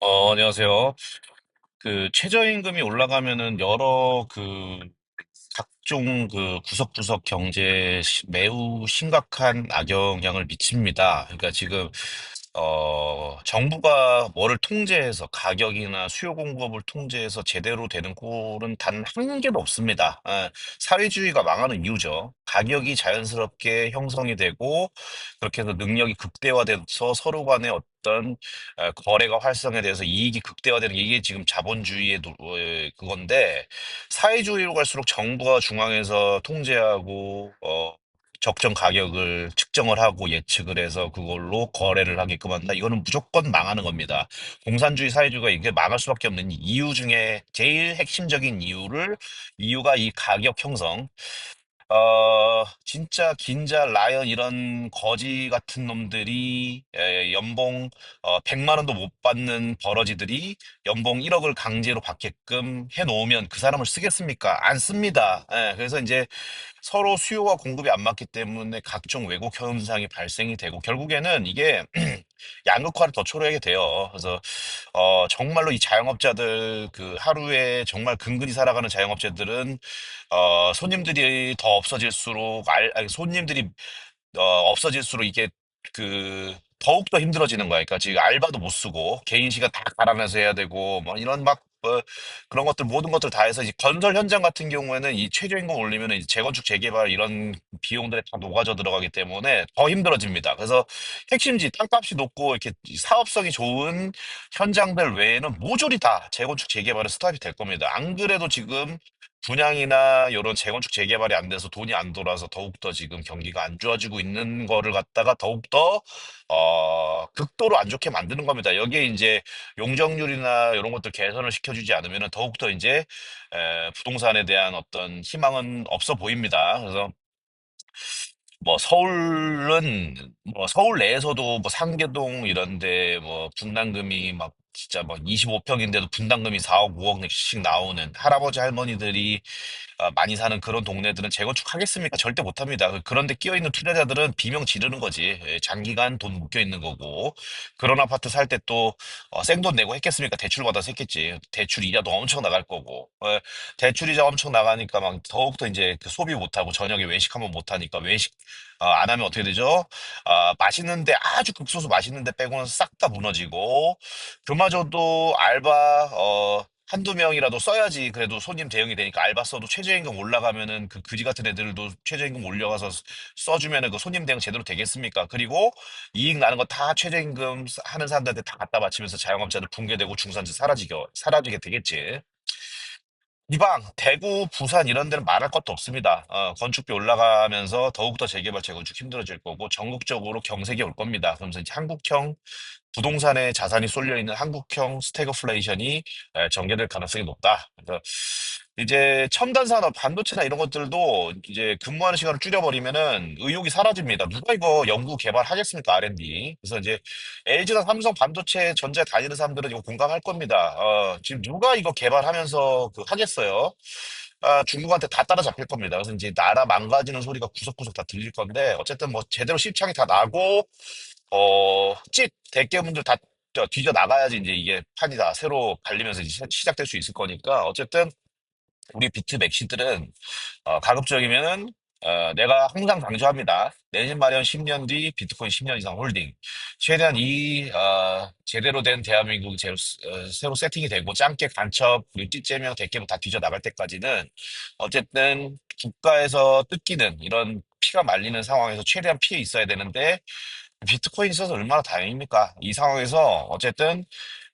어, 안녕하세요. 그 최저임금이 올라가면은 여러 그 각종 그 구석구석 경제에 시- 매우 심각한 악영향을 미칩니다. 그러니까 지금 어 정부가 뭐를 통제해서 가격이나 수요 공급을 통제해서 제대로 되는 꼴은 단 한 개도 없습니다. 예, 사회주의가 망하는 이유죠. 가격이 자연스럽게 형성이 되고 그렇게 해서 능력이 극대화돼서 서로 간의 어떤 어, 거래가 활성에 대해서 이익이 극대화되는 게 이게 지금 자본주의의 노- 어, 그건데 사회주의로 갈수록 정부가 중앙에서 통제하고 어, 적정 가격을 측정을 하고 예측을 해서 그걸로 거래를 하게끔 한다. 이거는 무조건 망하는 겁니다. 공산주의 사회주의가 이게 망할 수밖에 없는 이유 중에 제일 핵심적인 이유를 이유가 이 가격 형성. 어, 진짜 긴자, 라이언 이런 거지 같은 놈들이 에, 연봉 어, 100만 원도 못 받는 버러지들이 연봉 1억을 강제로 받게끔 해놓으면 그 사람을 쓰겠습니까? 안 씁니다. 예, 그래서 이제 서로 수요와 공급이 안 맞기 때문에 각종 왜곡 현상이 발생이 되고 결국에는 이게 양극화를 더 초래하게 돼요. 그래서 어 정말로 이 자영업자들 그 하루에 정말 근근히 살아가는 자영업자들은 어 손님들이 더 없어질수록 알, 아니, 손님들이 어, 없어질수록 이게 그 더욱더 힘들어지는 거야. 그러니까 지금 알바도 못 쓰고 개인 시간 다 갈아내서 해야 되고 뭐 이런 막 어, 그런 것들 모든 것들 다 해서 이제 건설 현장 같은 경우에는 이 최저임금 올리면 이제 재건축 재개발 이런 비용들이 다 녹아져 들어가기 때문에 더 힘들어집니다. 그래서 핵심지 땅값이 높고 이렇게 사업성이 좋은 현장들 외에는 모조리 다 재건축 재개발에 스탑이 될 겁니다. 안 그래도 지금 분양이나 이런 재건축 재개발이 안 돼서 돈이 안 돌아서 더욱더 지금 경기가 안 좋아지고 있는 거를 갖다가 더욱더 어 극도로 안 좋게 만드는 겁니다. 여기에 이제 용적률이나 이런 것들 개선을 시켜주지 않으면 더욱더 이제 에, 부동산에 대한 어떤 희망은 없어 보입니다. 그래서 뭐 서울은 뭐 서울 내에서도 뭐 상계동 이런 데 뭐 분담금이 막 진짜 막 25평인데도 분담금이 4억 5억씩 나오는 할아버지 할머니들이 아, 많이 사는 그런 동네들은 재건축 하겠습니까? 절대 못 합니다. 그- 그런데 끼어 있는 투자자들은 비명 지르는 거지. 예, 장기간 돈 묶여 있는 거고. 그런 아파트 살 때 또 생돈 내고 했겠습니까? 대출 받아서 했겠지. 대출 이자도 엄청 나갈 거고. 예, 대출 이자 엄청 나가니까 막 더욱더 이제 그 소비 못 하고 저녁에 외식하면 못 하니까 외식 어, 안 하면 어떻게 되죠? 아, 맛있는데 아주 극소수 맛있는데 빼고는 싹 다 무너지고 그마저도 알바 어 한두 명이라도 써야지 그래도 손님 대응이 되니까 알바 써도 최저임금 올라가면은 그 그지 같은 애들도 최저임금 올려가서 써주면은 그 손님 대응 제대로 되겠습니까? 그리고 이익 나는 거 다 최저임금 하는 사람들한테 다 갖다 바치면서 자영업자들 붕괴되고 중산층 사라지게 사라지게 되겠지. 이방, 대구, 부산 이런 데는 말할 것도 없습니다. 어, 건축비 올라가면서 더욱더 재개발, 재건축 힘들어질 거고 전국적으로 경색이 올 겁니다. 그러면서 이제 한국형 부동산에 자산이 쏠려 있는 한국형 스태그플레이션이 에, 전개될 가능성이 높다. 그래서 이제 첨단 산업, 반도체나 이런 것들도 이제 근무하는 시간을 줄여버리면은 의욕이 사라집니다. 누가 이거 연구 개발하겠습니까? R&D. 그래서 이제 LG나 삼성 반도체 전자에 다니는 사람들은 이거 공감할 겁니다. 어, 지금 누가 이거 개발하면서 그 하겠어요? 아, 중국한테 다 따라잡힐 겁니다. 그래서 이제 나라 망가지는 소리가 구석구석 다 들릴 건데 어쨌든 뭐 제대로 실창이 다 나고 어, 찝 대깨문들 다 저, 뒤져 나가야지 이제 이게 판이 다 새로 갈리면서 이제 시- 시작될 수 있을 거니까 어쨌든 우리 비트 맥시들은 어, 가급적이면은 어, 내가 항상 강조합니다. 내년 마련 10년 뒤 비트코인 10년 이상 홀딩. 최대한 이 어, 제대로 된 대한민국 제, 어, 새로 세팅이 되고 짱깨 간첩 그리고 찌째명 대깨문 다 뒤져 나갈 때까지는 어쨌든 국가에서 뜯기는 이런 피가 말리는 상황에서 최대한 피해 있어야 되는데 비트코인 있어서 얼마나 다행입니까? 이 상황에서 어쨌든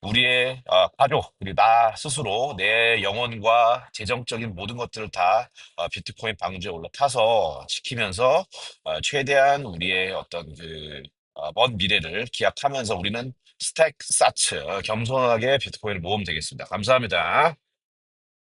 우리의 어, 가족, 그리고 나 스스로 내 영혼과 재정적인 모든 것들을 다 어, 비트코인 방주에 올라타서 지키면서 어, 최대한 우리의 어떤 그, 어, 먼 미래를 기약하면서 우리는 스택 사츠, 어, 겸손하게 비트코인을 모으면 되겠습니다. 감사합니다.